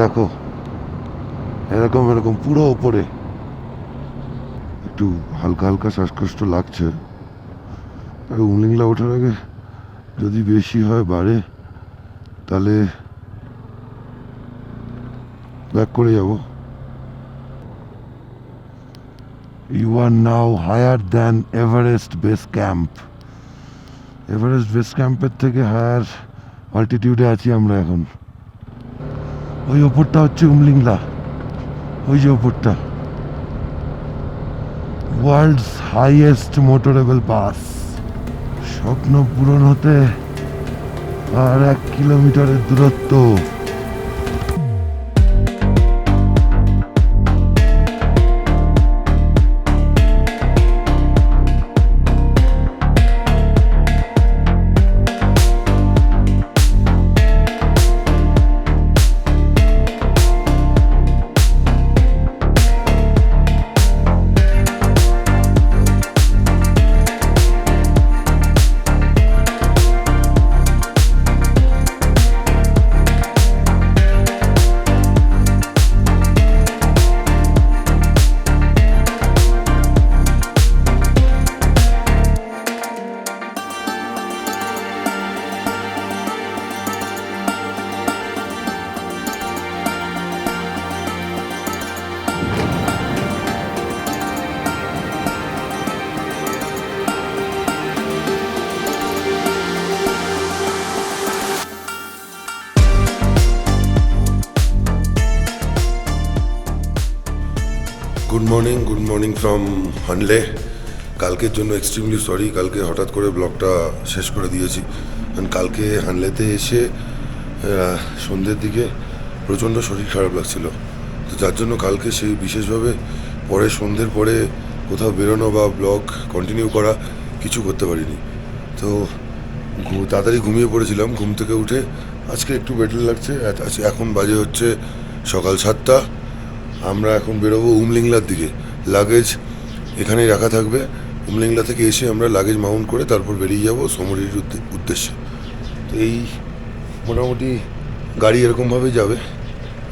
দেখো এরকম এরকম পুরো ওপরে একটু হালকা হালকা শ্বাসকষ্ট লাগছে। আর উমলিংলা ওঠার আগে যদি বেশি হয় বাড়ে, তাহলে ব্যাক করে যাব। You are now higher than Everest base camp Everest base ক্যাম্পের থেকে হায়ার অল্টিটিউডে আছি আমরা এখন। ওই ওপরটা হচ্ছে উমলিংলা। ওই যে ওপরটা। World's highest motorable pass. স্বপ্ন পূরণ হতে আর এক কিলোমিটারের দূরত্ব। Good morning good morning from Hanle কালকের জন্য এক্সট্রিমলি সরি কালকে হঠাৎ করে ব্লগটা শেষ করে দিয়েছি। কারণ কালকে হানলেতে এসে সন্ধ্যের দিকে প্রচণ্ড শরীর খারাপ লাগছিল। তো যার জন্য কালকে সেই বিশেষভাবে পরে সন্ধ্যের পরে কোথাও বেরোনো বা ব্লগ কন্টিনিউ করা কিছু করতে পারিনি। তো তাড়াতাড়ি ঘুমিয়ে পড়েছিলাম, ঘুম থেকে উঠে আজকে একটু বেটার লাগছে। এখন বাজে হচ্ছে সকাল সাতটা। আমরা এখন বেরোবো উমলিংলার দিকে। লাগেজ এখানেই রাখা থাকবে। উমলিংলা থেকে এসে আমরা লাগেজ মাউন্ট করে তারপর বেরিয়ে যাব সমরির উদ্দেশ্যে। তো এই মোটামুটি গাড়ি এরকমভাবেই যাবে,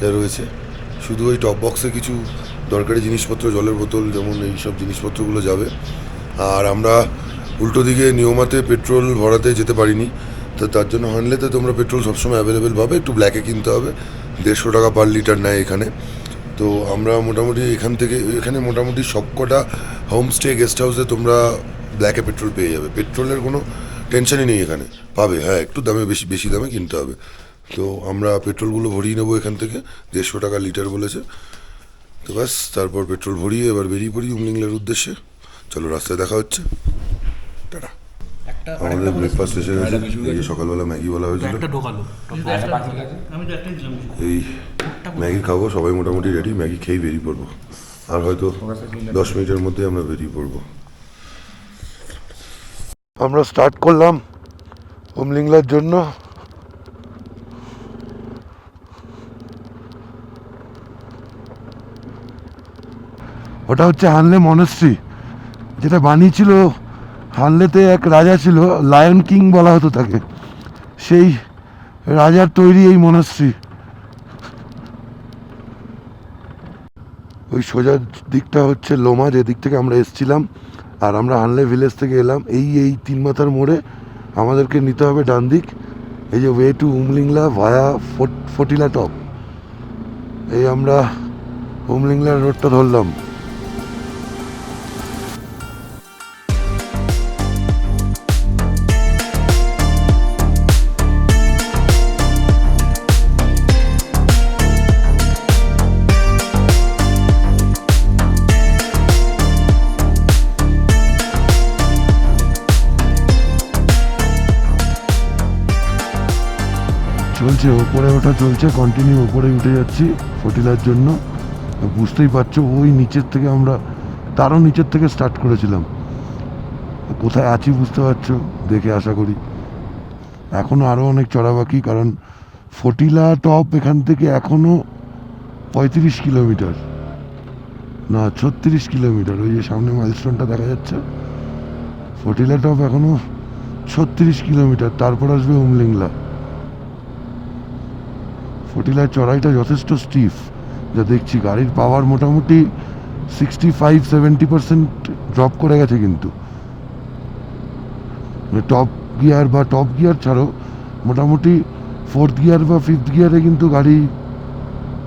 যা রয়েছে। শুধু ওই টপ বক্সে কিছু দরকারি জিনিসপত্র, জলের বোতল, যেমন এই সব জিনিসপত্রগুলো যাবে। আর আমরা উল্টো দিকে নিয়মাতে পেট্রোল ভরাতে যেতে পারিনি। তো তার জন্য হানলেতে তোমরা পেট্রোল সবসময় অ্যাভেলেবেল পাবে। একটু ব্ল্যাকে কিনতে হবে। দেড়শো টাকা পার লিটার নেয় এখানে। তো আমরা মোটামুটি এখান থেকে এখানে মোটামুটি সবকটা হোমস্টে গেস্ট হাউসে তোমরা ব্ল্যাকে পেট্রোল পেয়ে যাবে। পেট্রোলের কোনো টেনশনই নেই এখানে। পাবে হ্যাঁ একটু দামে বেশি বেশি দামে কিনতে হবে। তো আমরা পেট্রোলগুলো ভরিয়ে নেব এখান থেকে। দেড়শো টাকা লিটার বলেছে। তো ব্যাস তারপর পেট্রোল ভরিয়ে এবার বেরিয়ে পড়ি উমলিংলের উদ্দেশ্যে। চলো রাস্তায় দেখা হচ্ছে। টাটা। আমাদের ব্রেকফাস্ট এসে গেছে। এই যে সকালবেলা ম্যাগি বলা হয়েছিল। এই ম্যাগি খাব, সবাই মোটামুটি রেডি ম্যাগি খেয়েই বেরিয়ে পড়ব। আর হয়তো দশ মিনিটের মধ্যে আমরা বেরিয়ে পড়ব। আমরা স্টার্ট করলাম উমলিংলার জন্য। ওটা হচ্ছে হানলে মনেস্ট্রি যেটা বানিয়েছিল, হানলেতে এক রাজা ছিল লায়ন কিং বলা হতো তাকে। সেই রাজার তৈরি এই মনেস্ট্রি ওই সোজা দিকটা হচ্ছে লোমা যে দিক থেকে আমরা এসছিলাম, আর আমরা হানলে ভিলেজ থেকে এলাম। এই এই তিন মাথার মোড়ে আমাদেরকে নিতে হবে ডান দিক। এই যে way to Umlingla via Photila top এই আমরা উমলিংলা রোডটা ধরলাম। চলছে, ওপরে ওঠা চলছে কন্টিনিউ ওপরে উঠে যাচ্ছি ফটিলার জন্য। বুঝতেই পারছ, ওই নিচের থেকে আমরা, তারও নিচের থেকে স্টার্ট করেছিলাম। কোথায় আছি বুঝতে পারছ? দেখে আশা করি। এখনও আরও অনেক চড়া বাকি, কারণ ফটিলা টপ এখান থেকে এখনও পঁয়ত্রিশ কিলোমিটার। না, ছত্রিশ কিলোমিটার, ওই যে সামনে মাইলস্টোনটা দেখা যাচ্ছে। ফটিলা টপ এখনও ছত্রিশ কিলোমিটার, তারপর আসবে উমলিংলা। ফটিলার চড়াইটা যথেষ্ট স্টিফ যা দেখছি গাড়ির পাওয়ার মোটামুটি sixty five seventy percent drop করে গেছে কিন্তু। টপ গিয়ার বা টপ গিয়ার ছাড়ো মোটামুটি ফোর্থ গিয়ার বা ফিফথ গিয়ারে কিন্তু গাড়ি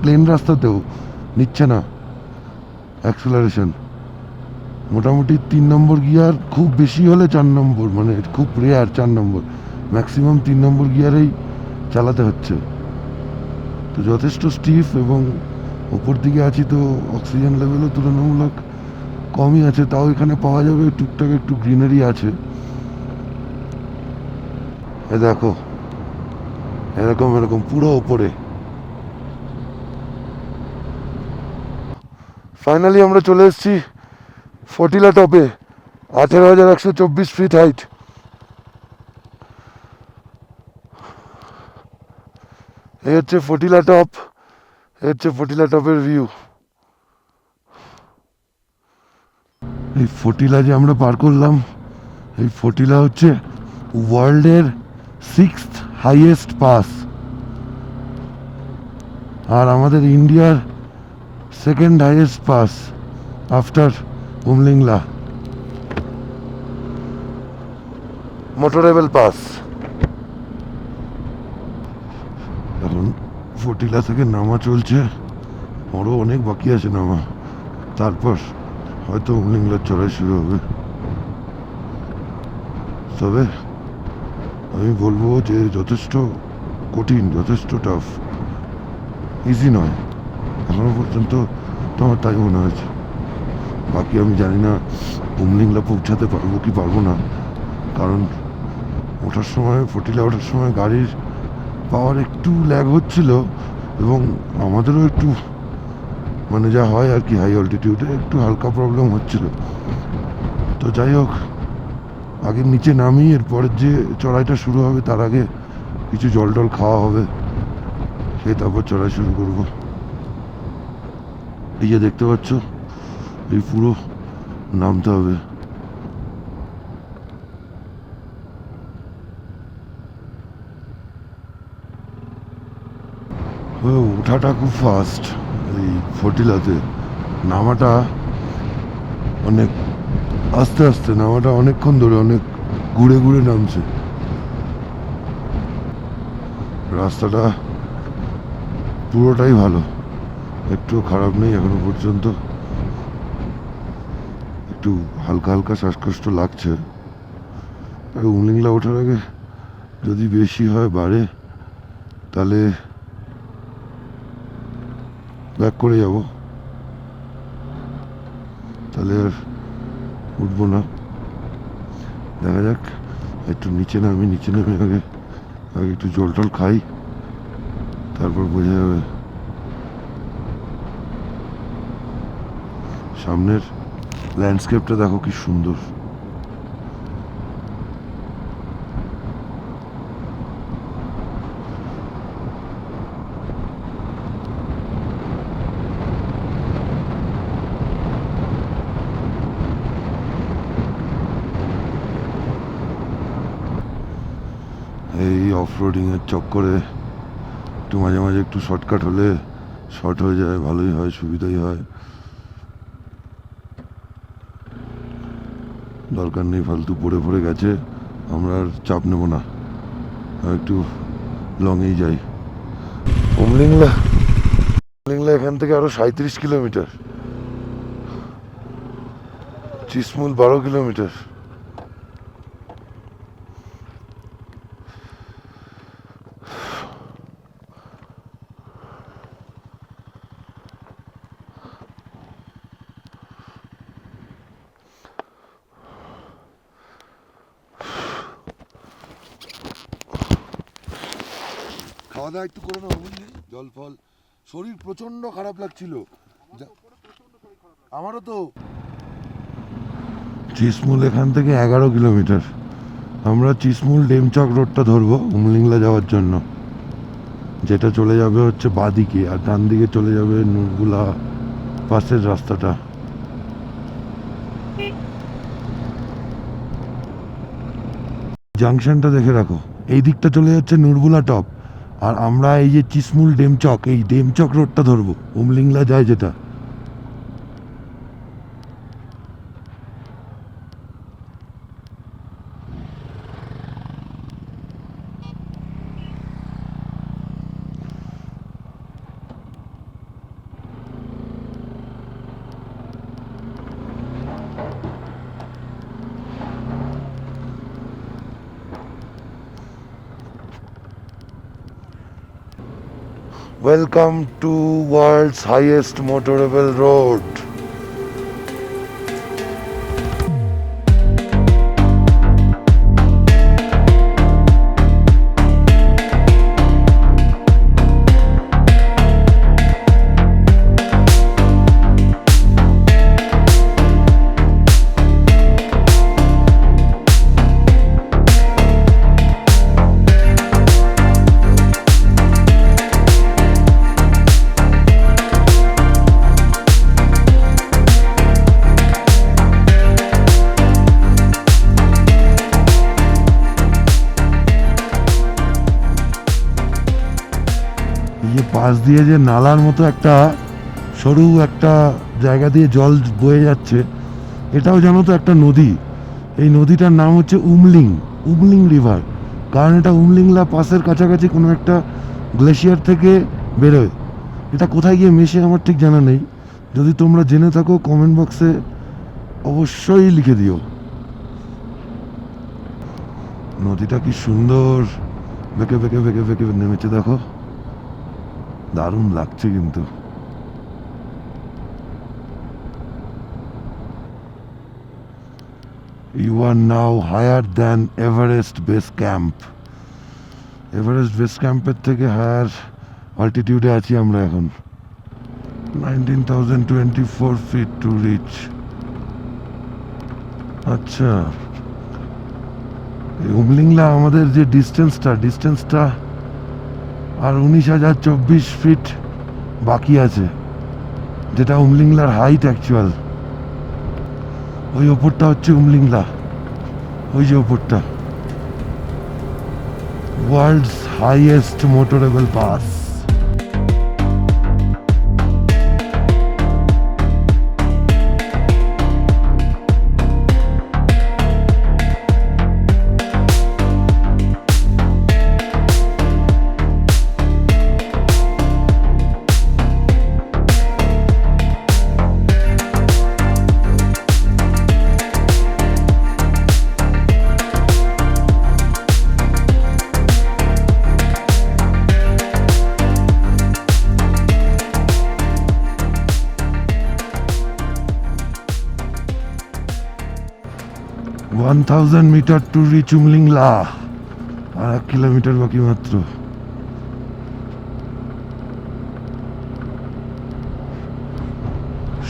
প্লেন রাস্তাতেও নিচ্ছে না। অ্যাক্সেলারেশন মোটামুটি তিন নম্বর গিয়ার খুব বেশি হলে চার নম্বর মানে খুব রেয়ার চার নম্বর। ম্যাক্সিমাম তিন নম্বর গিয়ারেই চালাতে হচ্ছে। তো যথেষ্ট স্টিফ এবং ওপর দিকে আছি তো অক্সিজেন লেভেলও তুলনামূলক কমই আছে, তাও এখানে পাওয়া যাবে টুকটাক একটু গ্রিনারি আছে। এ দেখো, এরকম এরকম পুরো ওপরে ফাইনালি আমরা চলে এসেছি ফটিলা টপে আঠেরো হাজার একশো চব্বিশ ফিট হাইট এই হচ্ছে ফটিলা টপ, এই হচ্ছে ফটিলা টপের ভিউ এই ফটিলা যে আমরা পার করলাম, এই ফটিলা হচ্ছে ওয়ার্ল্ডের সিক্স হাইয়েস্ট পাস আর আমাদের ইন্ডিয়ার second highest pass after Umlingla motorable pass এখন ফটিলা থেকে নামা চলছে। আরও অনেক বাকি আছে নামা। তারপর হয়তো উমলিংলার চড়াই শুরু হবে। তবে আমি বলব যে যথেষ্ট কঠিন, যথেষ্ট টাফ ইজি নয়। এখনও পর্যন্ত তো আমার তাই মনে হয়েছে। বাকি আমি জানি না উমলিংলা পৌঁছাতে পারব কি পারব না। কারণ ওঠার সময়, ফটিলা ওঠার সময় গাড়ির পাওয়ার একটু ল্যাগ হচ্ছিল এবং আমাদেরও একটু মানে যা হয় আর কি হাই অল্টিটিউডে একটু হালকা প্রবলেম হচ্ছিল। তো যাই হোক, আগে নিচে নামি এরপরের যে চড়াইটা শুরু হবে তার আগে কিছু জল টল খাওয়া হবে, খেয়ে তারপর চড়াই শুরু করব। এই যে দেখতে পাচ্ছ, এই পুরো নামতে হবে। ওঠাটা খুব ফাস্ট এই ফটিলাতে নামাটা অনেক, আস্তে আস্তে নামাটা অনেকক্ষণ ধরে অনেক ঘুরে ঘুরে নামছে। রাস্তাটা পুরোটাই ভালো। একটু খারাপ নেই এখনও পর্যন্ত। একটু হালকা হালকা শ্বাসকষ্ট লাগছে। আর উমলিংলা ওঠার আগে যদি বেশি হয় বাড়ে, তাহলে ব্যাক করে যাব। তাহলে আর উঠবো না। দেখা যাক, একটু নিচে নামি, নিচে নামে আগে আগে একটু জল টল খাই, তারপর বোঝা যাবে। সামনের ল্যান্ডস্কেপটা দেখো কি সুন্দর। এই অফ রোডিংয়ের চক্করে একটু মাঝে মাঝে একটু শর্টকাট হলে শর্ট হয়ে যায়, ভালোই হয়, সুবিধাই হয়। দরকার নেই, ফালতু পড়ে পড়ে গেছে, আমরা আর চাপ নেব না। একটু লংয়েই যাই। উমলিংলা উমলিংলা এখান থেকে আরও সাঁত্রিশ কিলোমিটার। চিসমুল বারো কিলোমিটার। খাওয়া দাওয়া একটু করে নেব বুঝলি জল, ফল। শরীর প্রচণ্ড খারাপ লাগছিল। আমারও তো চিসমুল এখান থেকে এগারো কিলোমিটার। আমরা চিসমুল ডেমচক রোডটা ধরবো, উমলিংলা যাওয়ার জন্য। যেটা চলে যাবে হচ্ছে বাদিকে, আর ডান দিকে চলে যাবে নুরগুলা পাশের রাস্তাটা। জাংশনটা দেখে রাখো। এই দিকটা চলে যাচ্ছে নুরগুলা টপ। আর আমরা এই যে চিসমুল ডেমচক এই ডেমচক রোডটা ধরবো। উমলিংলা যায় যেটা। Welcome to world's highest motorable road. পাশ দিয়ে যে নালার মতো একটা সরু একটা জায়গা দিয়ে জল বয়ে যাচ্ছে, এটাও জানো তো একটা নদী। এই নদীটার নাম হচ্ছে উমলিং উমলিং রিভার। কারণ এটা উমলিংলা পাশের কাছাকাছি কোনো একটা গ্লেশিয়ার থেকে বেরোয়। এটা কোথায় গিয়ে মেশে আমার ঠিক জানা নেই। যদি তোমরা জেনে থাকো কমেন্ট বক্সে অবশ্যই লিখে দিও। নদীটা কি সুন্দর। বেঁকে বেঁকে বেঁকে বেঁকে নেমেছে দেখো। দারুণ লাগছে কিন্তু। You are now higher than Everest base camp Everest base ক্যাম্পের থেকে হায়ার অল্টিটিউডে আছি আমরা এখন। Nineteen thousand twenty four feet to reach আচ্ছা উমলিংলা আমাদের যে ডিস্টেন্সটা ডিস্টেন্সটা আর উনিশ হাজার চব্বিশ ফিট বাকি আছে, যেটা উমলিংলার হাইট অ্যাকচুয়াল ওই ওপরটা হচ্ছে উমলিংলা। ওই যে ওপরটা। World's highest motorable pass one thousand metre to reach Umlingla আর এক কিলোমিটার বাকি মাত্র।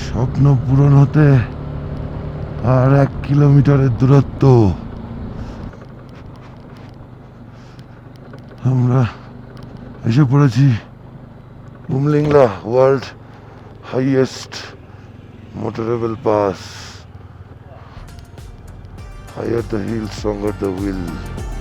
স্বপ্ন পূরণ হতে আর এক কিলোমিটারের দূরত্ব। আমরা এসে পড়েছি Umlingla world highest motorable pass Higher the hill, stronger the will.